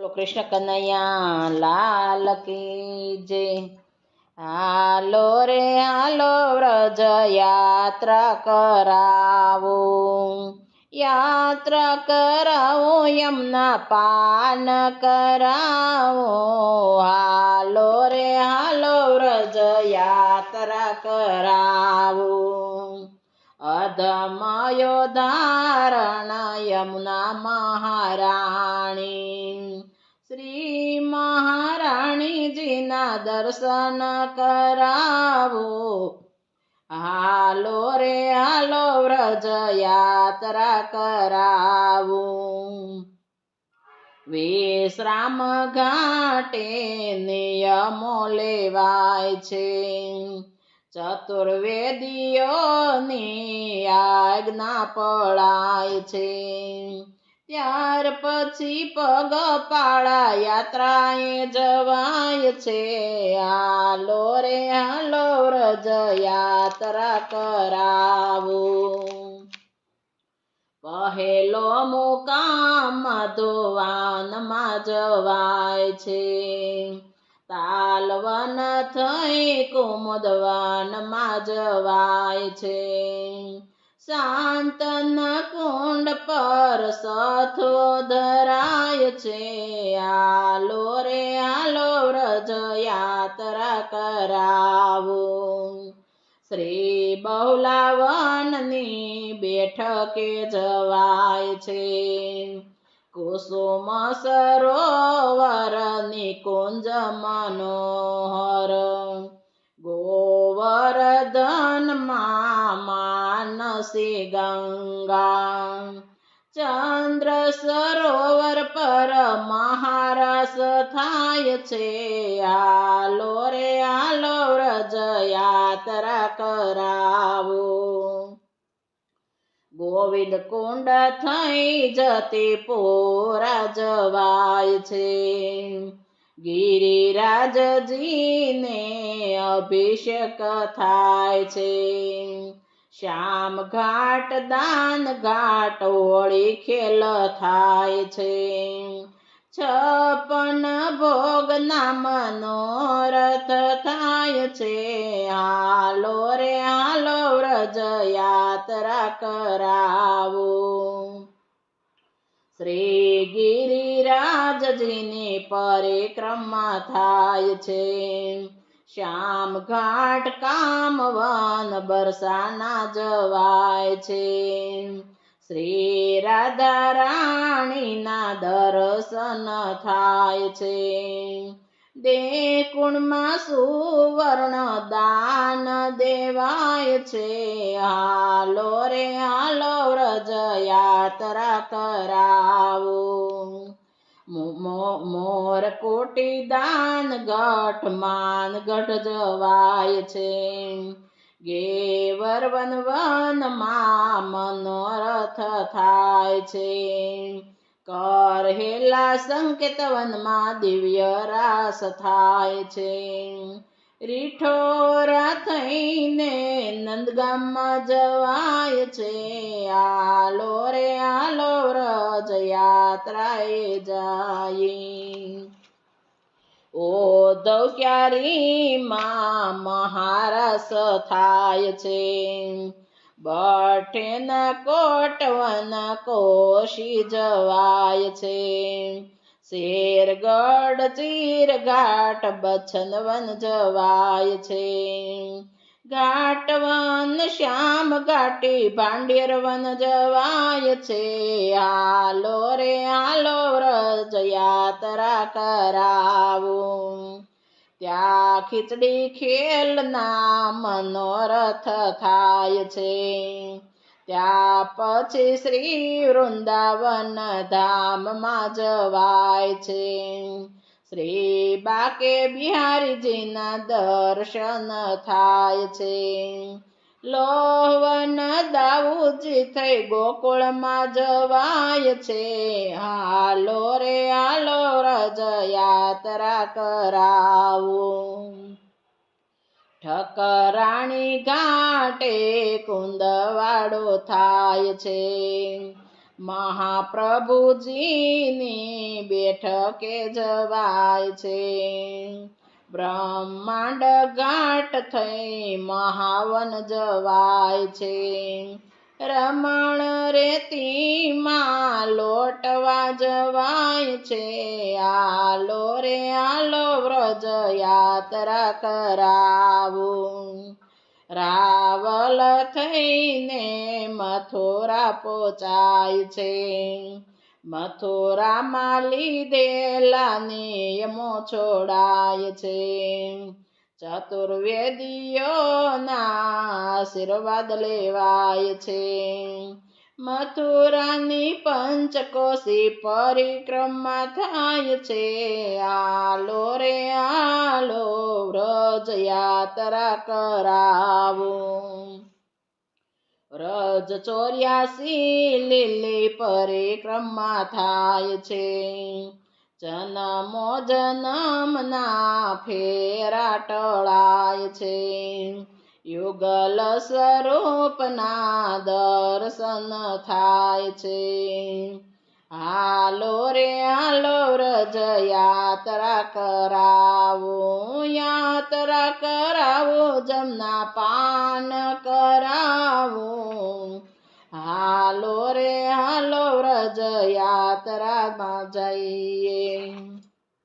બોલો, કૃષ્ણ કનૈયા, લાલ કી જય હાલો રે, હાલો વ્રજ યાત્રા કરાવો. યાત્રા કરાવો, યમના પાન કરાવો. હાલો રે, હાલો વ્રજ યાત્રા કરાવો. અધમયો ધારણ યમુના મહારાણી. શ્રી મહારાણીજીના દર્શન કરાવો. હાલો રે, હાલો વ્રજ યાત્રા કરાવો. વિશ્રામ ઘાટે નિયમો લેવાય છે. ચતુર્વેદીઓની આજ્ઞા પડાય છે. ત્યાર પછી પગપાળા યાત્રાએ જવાય છે. હાલો રે, હાલો વ્રજ યાત્રા કરાવું. પહેલો મુકામ ધોવાનમાં જવાય છે. તાલવન થઈ કુમુદવનમાં જવાય છે. શાંતન પર સથો ધરાય છે. આલો રે, આલો વ્રજ યાત્રા કરાવો. શ્રી બહુલાવનની બેઠકે જવાય છે. કુસુમ સરોવર નિકુંજ મનોહર. ગોવર્ધન માનસી ગંગા. ચંદ્ર સરોવર પર મહારસ થાય છે. આલો રે, આલો વ્રજ યાત્રા કરાવો. ગોવિંદ કુંડ થઈ જતી પોરા જવાય છે. ગિરિરાજજીને અભિષેક થાય છે. શ્યામ ઘાટ દાન ઘાટ હોળી ખેલ થાય છે. છપન ભોગ ના મનોરથ થાય છે. હાલો રે, હાલો વ્રજ યાત્રા કરાવો. શ્રી ગિરિરાજજીની પરિક્રમા થાય છે. શ્યામ ઘાટ કામવન બરસાના જવાય છે. શ્રી રાધા રાણીના દર્શન થાય છે. દેકુણમાં સુવર્ણ દાન દેવાય છે. હાલો રે, હાલો વ્રજ યાત્રા કરાવો. મોર કોટી દાન ગઠ માન ગઢ જવાય છે. ગેવર વન વનમાં મનોરથ થાય છે. કરહેલા સંકેત વનમાં દિવ્ય રાસ થાય છે. રીઠોરા થઈને નંદગામમાં જવાય છે. આલો રે, આલો રજ યાત્રાએ જાય ઓધવ ક્યારીમાં મહારસ થાય છે. બઠેન કોટવન કોશી જવાય છે. શેરગઢ ચીરઘાટ બછનવન જવાય છે. ઘાટવન શ્યામ ઘાટી ભાંડેર વન જવાય છે. હાલો રે, હાલો વ્રજ યાત્રા કરાવું. ત્યાં ખીચડી ખેલના મનોરથ થાય છે. ત્યાં પછી શ્રી વૃંદાવન ધામમાં જવાય છે. શ્રી બાકે બિહારીજીના દર્શન થાય છે. લોહવન દાઉજી થઈ ગોકુળમાં જવાય છે. હાલો રે, હાલો રજ યાત્રા કરાવો. ઠકરાણી ઘાટે કુંદવાડો થાય છે. મહાપ્રભુજીની બેઠકે જવાય છે. બ્રહ્માંડ ઘાટ થઈ મહાવન જવાય છે. રમણ રેતીમાં લોટવા જવાય છે. આલો રે, આલો વ્રજ યાત્રા કરાવું. રાવલ થઈને મથુરા પહોંચાય છે. મથુરામાં લીધેલા નિયમો છોડાય છે. ચતુર્વેદીઓના આશીર્વાદ લેવાય છે. મથુરાની પંચકોશી પરિક્રમા થાય છે. આલો રે, આલો વ્રજ યાત્રા કરાવું. વ્રજ ચોર્યાસી લીલી પરિક્રમા થાય છે. જનમો જનમના ફેરા ટળાય છે. યુગલ સ્વરૂપના દર્શન થાય છે. હાલો રે, હાલો રજ યાત્રા કરાવો યાત્રા કરાવો, જમના પાન કરાવું. હાલો રે હાલો વ્રજ યાત્રામાં જઈએ.